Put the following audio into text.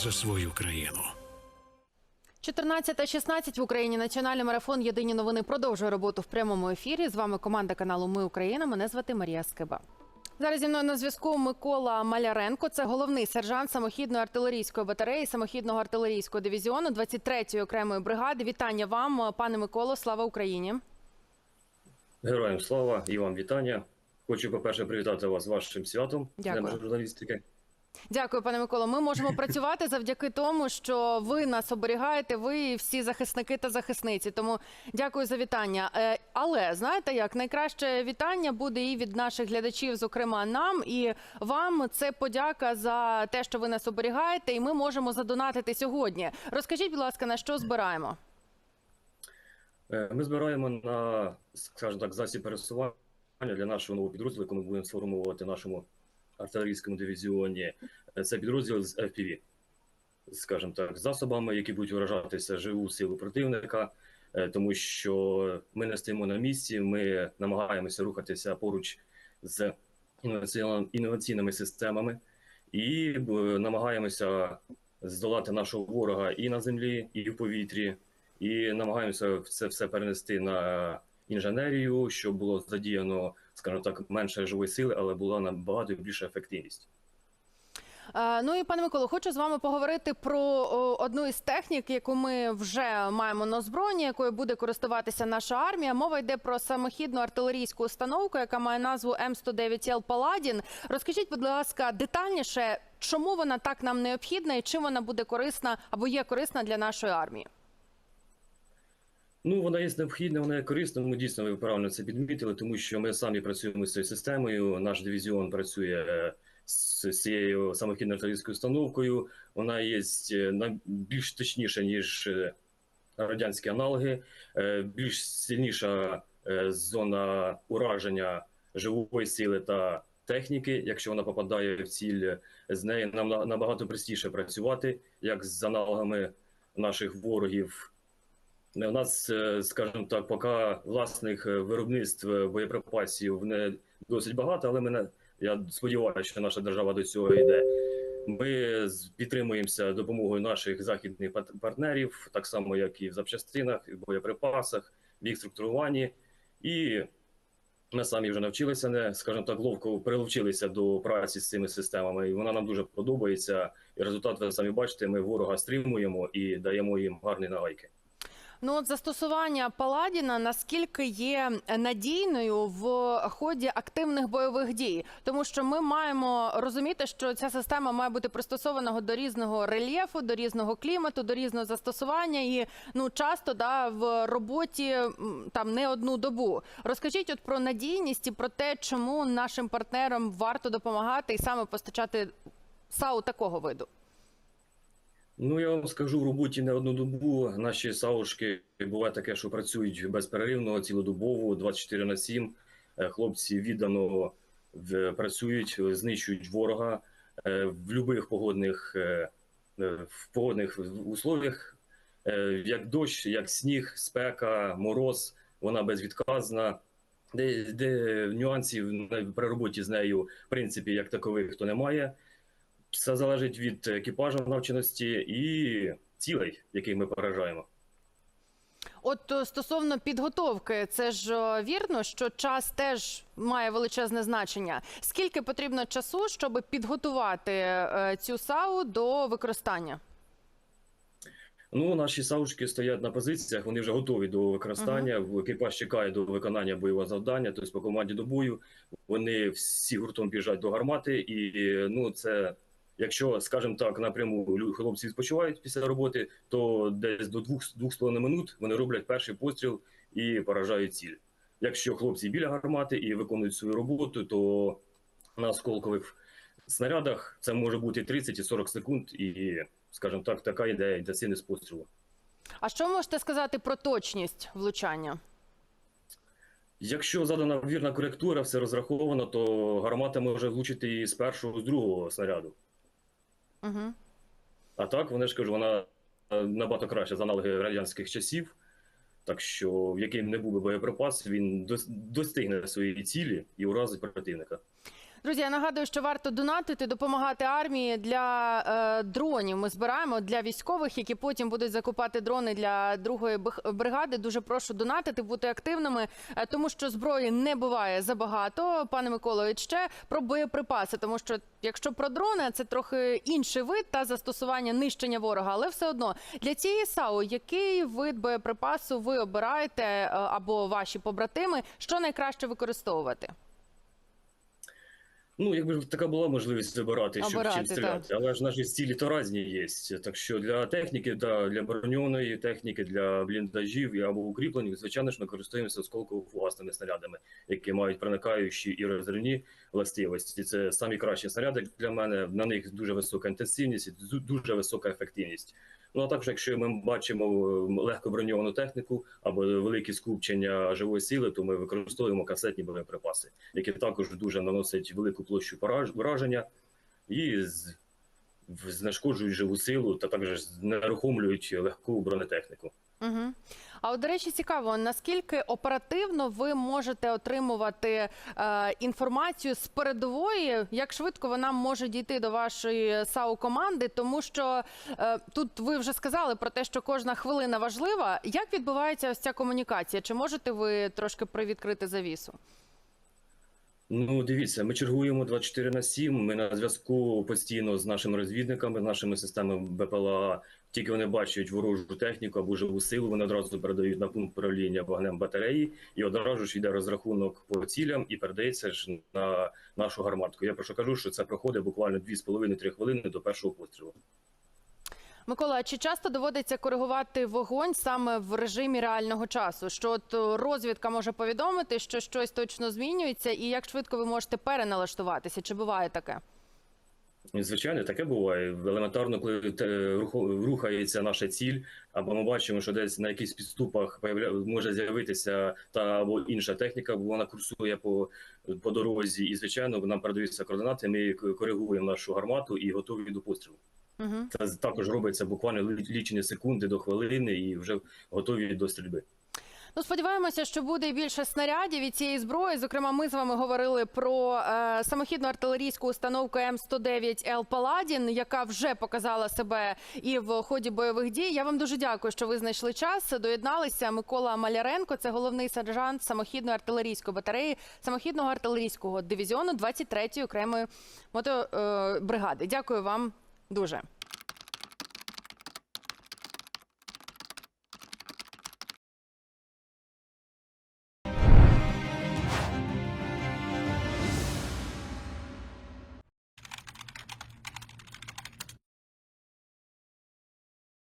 за свою країну. 14.16 в Україні національний марафон Єдині новини продовжує роботу в прямому ефірі. З вами команда каналу Ми Україна. Мене звати Марія Скиба. Зараз зі мною на зв'язку Микола Маляренко. Це головний сержант самохідної артилерійської батареї, самохідного артилерійського дивізіону 23-ї окремої бригади. Вітання вам, пане Миколо. Слава Україні! Героям слава і вам вітання. Хочу, по-перше, привітати вас з вашим святом Дякую. Днем журналістики. Дякую, пане Миколо. Ми можемо працювати завдяки тому, що ви нас оберігаєте, ви і всі захисники та захисниці. Тому дякую за вітання. Е, Але знаєте, як найкраще вітання буде і від наших глядачів, зокрема нам і вам. Це подяка за те, що ви нас оберігаєте, і ми можемо задонатити сьогодні. Розкажіть, будь ласка, на що збираємо? Е, Ми збираємо на, скажімо так, засіб пересування для нашого нового підрозділу, яку ми будемо сформувати нашому артилерійському дивізіоні. Е, Це підрозділ з FPV, скажімо так, засобами, які будуть виражатися живу силу противника, е, тому що ми не стоїмо на місці, ми намагаємося рухатися поруч з інноваційними системами і намагаємося здолати нашого ворога і на землі, і в повітрі, і намагаємося це все перенести на інженерію, щоб було задіяно, скажімо так, менше живої сили, але була набагато більша ефективність. Е, Ну і пане Миколо, хочу з вами поговорити про одну із технік, яку ми вже маємо на озброєнні, якою буде користуватися наша армія. Мова йде про самохідну артилерійську установку, яка має назву М109Л Паладін. Розкажіть, будь ласка, детальніше, чому вона так нам необхідна і чим вона буде корисна або є корисна для нашої армії? Ну, вона є необхідна, вона є корисна. Ми дійсно ви правильно це підмітили, тому що ми самі працюємо з цією системою. Наш дивізіон працює е, з цією самохідною артилерійською установкою. Вона є е, більш точніша, ніж е, радянські аналоги, більш сильніша зона ураження живої сили та техніки. Якщо вона попадає в ціль, з нею нам набагато простіше працювати, як з аналогами наших ворогів. У нас, е, скажімо так, поки власних е, виробництв е, боєприпасів не досить багато, але ми я сподіваюся, що наша держава до цього йде. Ми підтримуємося допомогою наших західних партнерів, так само як і в запчастинах, і в боєприпасах, в їх структуруванні. І ми самі вже навчилися, не скажімо так, ловко прилучилися до праці з цими системами, і вона нам дуже подобається. І результат ви самі бачите, ми ворога стримуємо і даємо їм гарні нагайки. Ну, от застосування Паладіна наскільки є надійною в ході активних бойових дій, тому що ми маємо розуміти, що ця система має бути пристосована до різного рельєфу, до різного клімату, до різного застосування, і ну часто да в роботі там не одну добу. Розкажіть от про надійність і про те, чому нашим партнерам варто допомагати і саме постачати САУ такого виду. Ну, я вам скажу, в роботі не одну добу. Наші саушки буває таке, що працюють безперервно, цілодобово, 24 на 7. Е, Хлопці віддано працюють, знищують ворога е, в будь-яких погодних, е, в погодних условиях, як дощ, як сніг, спека, мороз, вона безвідказна. Де, де нюансів при роботі з нею, в принципі, як такових, то немає. Все залежить від екіпажу навченості і цілей, яких ми поражаємо. От е, стосовно підготовки, це ж е, вірно, що час теж має величезне значення. Скільки потрібно часу, щоб підготувати е, цю САУ до використання? Ну, наші саушки стоять на позиціях, вони вже готові до використання. Екіпаж чекає до виконання бойового завдання, тобто по команді до бою. Вони всі гуртом біжать до гармати, і ну це. Якщо, скажімо так, напряму хлопці відпочивають після роботи, то десь до двох двох з половиною минут вони роблять перший постріл і поражають ціль. Якщо хлопці біля гармати і виконують свою роботу, то на осколкових снарядах це може бути 30 і 40 секунд, і, скажімо так, така ідея інтенсивність пострілу. А що можете сказати про точність влучання? Якщо задана вірна коректура, все розраховано, то гармата може влучити і з першого, з другого снаряду. Угу. А так, вони ж кажу, вона е, набагато краще за аналоги радянських часів. Так що, в яким не був би боєприпас, він дос- достигне своєї цілі і уразить противника. Друзі, я нагадую, що варто донатити, допомагати армії для е, дронів. Ми збираємо для військових, які потім будуть закупати дрони для другої бригади. Дуже прошу донатити, бути активними, е, тому що зброї не буває забагато. Пане Миколо, ще про боєприпаси, тому що якщо про дрони, це трохи інший вид та застосування нищення ворога, але все одно для цієї САУ, який вид боєприпасу ви обираєте е, або ваші побратими, що найкраще використовувати? Ну, якби така була можливість вибирати, щоб Обирати, чим стріляти. Але ж наші цілі то різні є. Так що для техніки, да, для броньованої техніки, для бліндажів або укріплень, звичайно ж, ми користуємося осколково-фугасними снарядами, які мають проникаючі і розривні властивості. Це самі кращі снаряди для мене. На них дуже висока інтенсивність і дуже висока ефективність. Ну а також, якщо ми бачимо легко броньовану техніку або великі скупчення живої сили, то ми використовуємо касетні боєприпаси, які також дуже наносять велику площу враження і знешкоджують живу силу та також знерухомлюють легку бронетехніку. Угу. А от, до речі, цікаво, наскільки оперативно ви можете отримувати е, інформацію з передової, як швидко вона може дійти до вашої САУ команди, тому що е, тут ви вже сказали про те, що кожна хвилина важлива. Як відбувається ось ця комунікація? Чи можете ви трошки привідкрити завісу? Ну, дивіться, ми чергуємо 24 на 7, Ми на зв'язку постійно з нашими розвідниками, з нашими системами БПЛА. Тільки вони бачать ворожу техніку або живу силу, вони одразу передають на пункт управління вогнем батареї, і одразу ж йде розрахунок по цілям і передається ж на нашу гарматку. Я про що кажу, що це проходить буквально 2,5-3 хвилини до першого пострілу. Микола, чи часто доводиться коригувати вогонь саме в режимі реального часу? Що от е, розвідка може повідомити, що щось точно змінюється, і як швидко ви можете переналаштуватися? Чи буває таке? Звичайно, таке буває. Елементарно, коли рухо- рухається наша ціль, або ми бачимо, що десь на якихось підступах може з'явитися та або інша техніка, бо вона курсує по, по дорозі, і звичайно, нам передаються координати. Ми коригуємо нашу гармату і готові до пострілу. Угу. Це також робиться буквально лічені секунди до хвилини, і вже готові до стрільби. Ну, сподіваємося, що буде більше снарядів і цієї зброї. Зокрема, ми з вами говорили про е, самохідну артилерійську установку М109 Л Паладін, яка вже показала себе і в ході бойових дій. Я вам дуже дякую, що ви знайшли час. Доєдналися Микола Маляренко, це головний сержант самохідної артилерійської батареї, самохідного артилерійського дивізіону 23-ї окремої мотобригади. Дякую вам дуже.